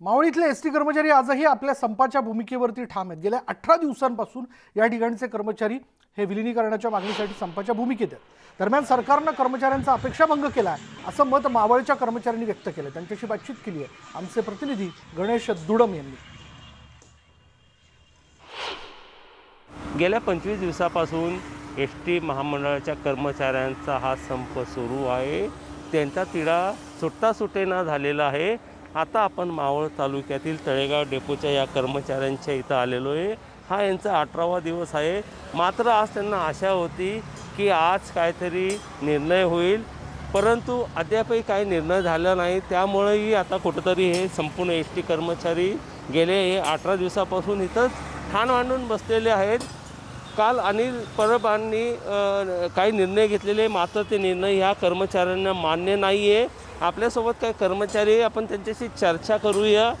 मावळीतले S T कर्मचारी आजही आपल्या संपाच्या भूमिकेवरती ठाम आहेत. गेल्या अठरा दिवसांपासून या ठिकाणचे कर्मचारी हे विलिनीकरणाच्या मागणीसाठी संपाच्या भूमिकेत आहेत. दरम्यान सरकारनं कर्मचाऱ्यांचा अपेक्षाभंग केला आहे असं मत मावळच्या कर्मचाऱ्यांनी व्यक्त केलं त्यांच्याशी बातचीत केली आहे आमचे प्रतिनिधी गणेश दुडम यांनी. गेल्या पंचवीस दिवसापासून एस टी महामंडळाच्या कर्मचाऱ्यांचा हा संप सुरू आहे. त्यांचा तिढा सुट्टा सुटेना झालेला आहे. आता आपण मावळ तालुक्यातील तळेगाव डेपोच्या या कर्मचाऱ्यांच्या इथं आलेलो आहे. हा यांचा अठरावा दिवस आहे. मात्र आज त्यांना आशा होती की आज काहीतरी निर्णय होईल. परंतु अद्यापही काही निर्णय झाला नाही. त्यामुळेही आता कुठंतरी हे संपूर्ण एस टी कर्मचारी गेले. हे अठरा दिवसापासून इथंच ठाण मांडून बसलेले आहेत. काल अनिल परबांनी काही निर्णय घेतलेले मात्र ते निर्णय ह्या कर्मचाऱ्यांना मान्य नाही आहे आपल्यासोबत काय कर्मचारी आपण त्यांच्याशी चर्चा करूया.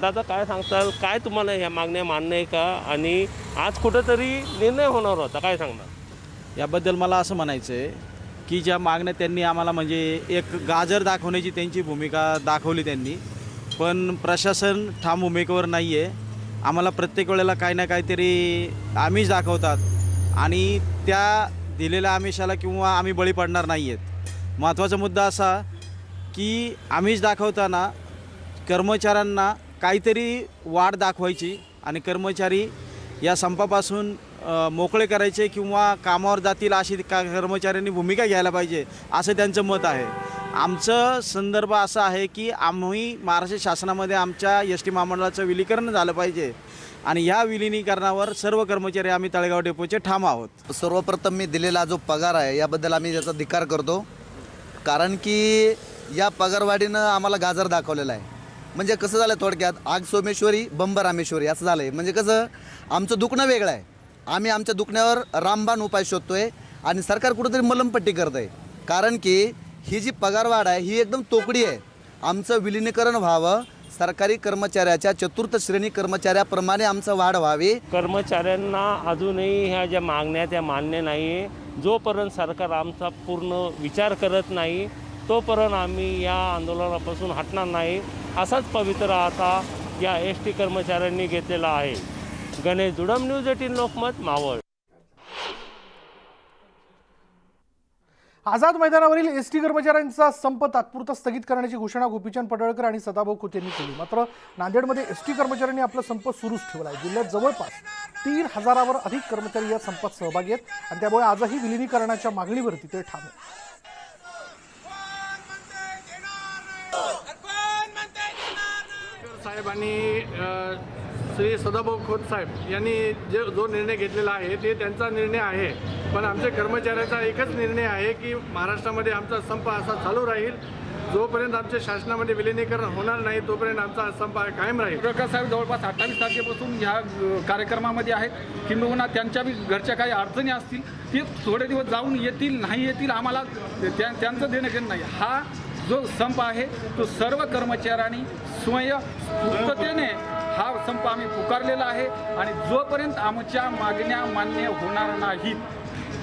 दादा काय सांगताल? काय तुम्हाला ह्या मागण्या मान्य आहे का? आणि आज कुठंतरी निर्णय होणार होता काय सांगणार? याबद्दल मला असं म्हणायचं आहे की ज्या मागण्या त्यांनी आम्हाला म्हणजे एक गाजर दाखवण्याची त्यांची भूमिका दाखवली त्यांनी पण प्रशासन ठाम भूमिकेवर नाही आहे आम्हाला प्रत्येक वेळेला काही ना काहीतरी आमिष दाखवतात आणि त्या दिलेल्या आमिषाला किंवा आम्ही बळी पडणार नाही आहेत महत्त्वाचा मुद्दा असा की आमिष दाखवताना कर्मचाऱ्यांना काहीतरी वाढ दाखवायची आणि कर्मचारी या संपापासून मोकळे करायचे किंवा कामावर जातील अशी का कर्मचाऱ्यांनी भूमिका घ्यायला पाहिजे असं त्यांचं मत आहे. आमचं संदर्भ असा आहे की आम्ही महाराष्ट्र शासनामध्ये आमच्या एस टी महामंडळाचं विलीकरण झालं पाहिजे आणि ह्या विलिनीकरणावर सर्व कर्मचारी आम्ही तळेगाव डेपोचे ठाम आहोत. सर्वप्रथम मी दिलेला जो पगार आहे याबद्दल आम्ही त्याचा धिकार करतो. कारण की या पगारवाढीनं आम्हाला गाजर दाखवलेला आहे. म्हणजे कसं झालं थोडक्यात आग सोमेश्वरी बंब रामेश्वरी असं झालं आहे म्हणजे कसं आमचं दुखणं वेगळं आहे. आम्ही आमच्या दुखण्यावर रामबाण उपाय शोधतोय आणि सरकार कुठंतरी मलमपट्टी करत आहे कारण की ही जी पगारवाढ आहे ही एकदम तोकडी आहे. आमचं विलिनीकरण व्हावं सरकारी कर्मचाऱ्याच्या चतुर्थ श्रेणी कर्मचाऱ्याप्रमाणे आमचं वाढ व्हावी. कर्मचाऱ्यांना अजूनही ह्या ज्या मागण्या त्या मान्य नाही आहे जोपर्यंत सरकार आमचा पूर्ण विचार करत नाही तोपर्यंत आम्ही या आंदोलनापासून हटणार नाही असाच पवित्र आता या एस टी कर्मचाऱ्यांनी घेतलेला आहे. Ganesh Judam news eighteen Lokmat Maval. Azad मैदानावरील एस टी कर्मचाऱ्यांचा संप तात्पुरता स्थगित करण्याची घोषणा गोपीचंद पडळकर आणि सदाभाऊ खोत यांनी केली. मात्र नांदेडमध्ये एस टी कर्मचाऱ्यांनी आपला संप सुरूच ठेवला आहे जिल्ह्यात जवळपास तीन हजारावर अधिक कर्मचारी या संपात सहभागी आहेत आणि त्यामुळे आजही विलिनीकरणाच्या मागणीवरती ते ठाम साहेब साहेबांनी श्री सदाभाऊ खोत साहेब यांनी जे जो निर्णय घेतलेला आहे ते त्यांचा निर्णय आहे. पण आमच्या कर्मचाऱ्याचा एकच निर्णय आहे की महाराष्ट्रामध्ये आमचा संप असा चालू राहील. जोपर्यंत आमच्या शासनामध्ये विलिनीकरण होणार नाही तोपर्यंत आमचा संप कायम राहील. प्रकाश साहेब जवळपास अठ्ठावीस तारखेपासून ह्या कार्यक्रमामध्ये आहेत. किंबहुना त्यांच्या बी घरच्या काही अडचणी असतील ते थोडे दिवस जाऊन येतील नाही येतील आम्हाला त्या त्यांचं देणं घेणं नाही. हा जो संप आहे तो सर्व कर्मचाऱ्यांनी स्वयंस्फूर्ततेने हा संप आम्ही पुकारलेला आहे आणि जोपर्यंत आमच्या मागण्या मान्य होणार नाहीत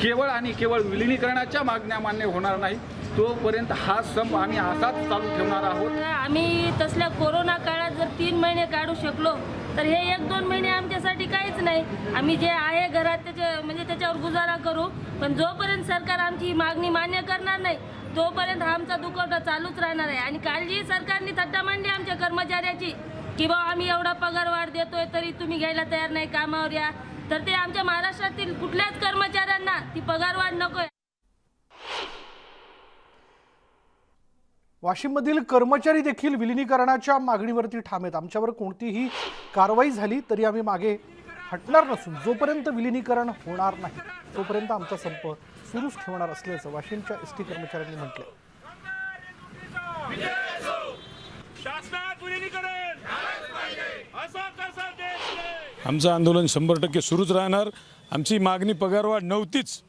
केवळ आणि केवळ विलिनीकरणाच्या मागण्या मान्य होणार नाही तोपर्यंत हा संप आम्ही असाच चालू ठेवणार आहोत. आम्ही तसल्या कोरोना काळात जर तीन महिने काढू शकलो तर हे एक दोन महिने आमच्यासाठी काहीच नाही. आम्ही जे आहे घरात त्याच्या म्हणजे त्याच्यावर गुजारा करू पण जोपर्यंत सरकार आमची ही मागणी मान्य करणार नाही तोपर्यंत आमचा दुखवटा चालूच राहणार आहे. आणि काल जी सरकारने थट्टा मांडली आमच्या कर्मचाऱ्याची की बाबा आम्ही एवढा पगार वाढ देतोय तरी तुम्ही घ्यायला तयार नाही कामावर या. तर ते आमच्या महाराष्ट्रातील कुठल्याच कर्मचाऱ्यांना ती पगार वाढ वाशिममधील कर्मचारी देखील विलिनीकरणाच्या मागणीवरती ठाम आहेत. आमच्यावर कोणतीही कारवाई झाली तरी आम्ही मागे हटणार नसून जोपर्यंत विलिनीकरण होणार नाही तोपर्यंत आमचा संप सुरूच ठेवणार असल्याचं वाशिमच्या एस टी कर्मचाऱ्यांनी म्हटलं आमचं आंदोलन शंभर टक्के सुरूच राहणार. आमची मागणी पगारवाढ नव्हतीच.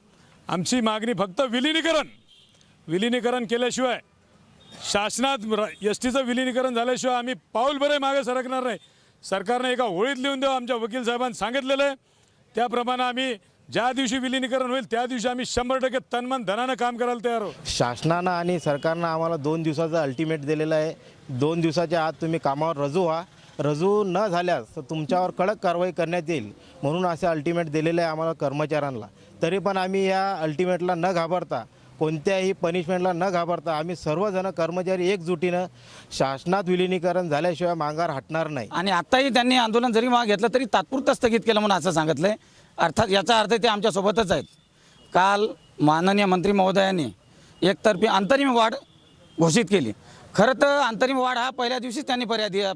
आमची मागणी फक्त विलिनीकरण. विलिनीकरण केल्याशिवाय शासनात एस टीचं विलिनीकरण झाल्याशिवाय आम्ही पाऊल मागे सरकणार नाही. सरकारने एका होळीत लिहून देऊ आमच्या वकील साहेबांनी सांगितलेलं आहे. त्याप्रमाणे आम्ही ज्या दिवशी विलिनीकरण होईल त्या दिवशी आम्ही शंभर टक्के तनमन धनानं काम करायला तयार आहोत. शासनानं आणि सरकारनं आम्हाला दोन दिवसाचं अल्टिमेट दिलेलं आहे. दोन दिवसाच्या आत तुम्ही कामावर रजू व्हा. रजू न झाल्यास तर तुमच्यावर कडक कारवाई करण्यात येईल म्हणून असे अल्टिमेट दिलेलं आहे आम्हाला कर्मचाऱ्यांना. तरी पण आम्ही या अल्टिमेटला न घाबरता कोणत्याही पनिशमेंटला न घाबरता आम्ही सर्वजण कर्मचारी एकजुटीनं शासनात विलिनीकरण झाल्याशिवाय मांगार हटणार नाही. आणि आत्ताही त्यांनी आंदोलन जरी मागे घेतलं तरी तात्पुरतं स्थगित केलं म्हणून असं सांगितलंय. अर्थात याचा अर्थ ते आमच्यासोबतच आहेत. काल माननीय मंत्री महोदयांनी एकतर्फी अंतरिम वाढ घोषित केली. खरं तर अंतरिम वाढ हा पहिल्या दिवशीच त्यांनी पर्याय दिया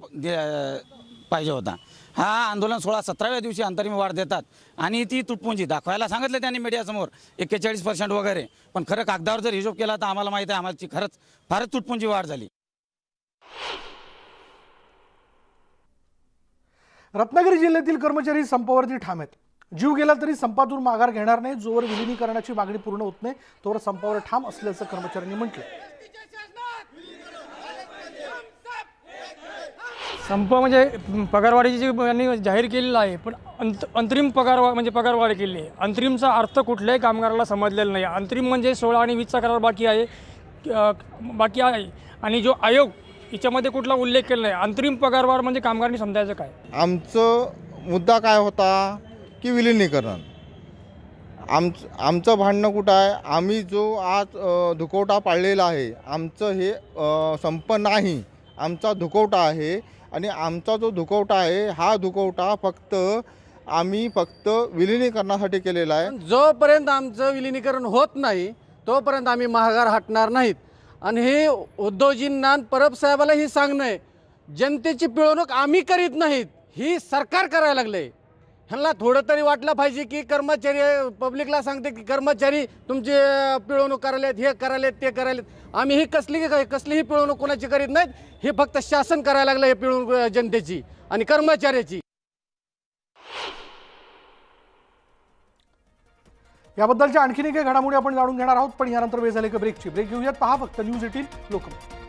पाहिजे होता. हा आंदोलन सोळा सतराव्या दिवशी अंतरिम वाढ देतात. आणि ती तुटपुंजी दाखवायला सांगितलं त्यांनी मीडियासमोर एक्केचाळीस पर्सेंट वगैरे. पण खरं कागदावर जर हिशोब केला तर आम्हाला माहिती आहे आम्हाला खरंच फारच तुटपुंजी वाढ झाली. रत्नागिरी जिल्ह्यातील कर्मचारी संपावरती ठाम आहेत जीव गेला तरी संपातून माघार घेणार नाही जोवर विलिनीकरणाची मागणी पूर्ण होत नाही तोवर संपावर ठाम असल्याचं कर्मचाऱ्यांनी म्हटलं संप म्हणजे पगारवाढीची जी यांनी जाहीर केलेलं आहे पण अंत अंतरिम पगार म्हणजे पगारवाढ केली आहे. अंतरिमचा अर्थ कुठल्याही कामगाराला समजलेला नाही. अंतरिम म्हणजे सोळा आणि वीसचा करार बाकी आहे बाकी आहे. आणि जो आयोग याच्यामध्ये कुठला उल्लेख केला नाही. अंतरिम पगारवाढ म्हणजे कामगारांनी समजायचं काय? आमचं मुद्दा काय होता की विलिनीकरण. आमचं आमचं भांडणं कुठं आहे? आम्ही जो आज धुकवटा पाळलेला आहे आमचं हे संप नाही. आमचा धुकवटा आहे आणि आमचा जो दुखवटा आहे हा दुखवटा फक्त आम्ही फक्त विलिनीकरणासाठी केलेला आहे. जोपर्यंत आमचं विलिनीकरण होत नाही तोपर्यंत आम्ही महागार हटणार नाहीत. आणि हे उद्धवजींना परब साहेबाला ही सांगणं आहे जनतेची पिळवणूक आम्ही करीत नाहीत ही सरकार करायला लागले ह्यांना थोडं तरी वाटलं पाहिजे की कर्मचारी पब्लिकला सांगते की कर्मचारी तुमचे पिळवणूक करायलेत हे करायलेत ते करायलेत. आम्ही ही कसली कसलीही पिळवणूक कोणाची करीत नाहीत. हे फक्त शासन करायला लागलं हे पिळवणूक जनतेची आणि कर्मचाऱ्याची. याबद्दलच्या आणखीन काही घडामोडी आपण जाणून घेणार आहोत पण यानंतर वेळ झाले का ब्रेकची. ब्रेक घेऊयात. पहा फक्त न्यूज एटीन लोकमत.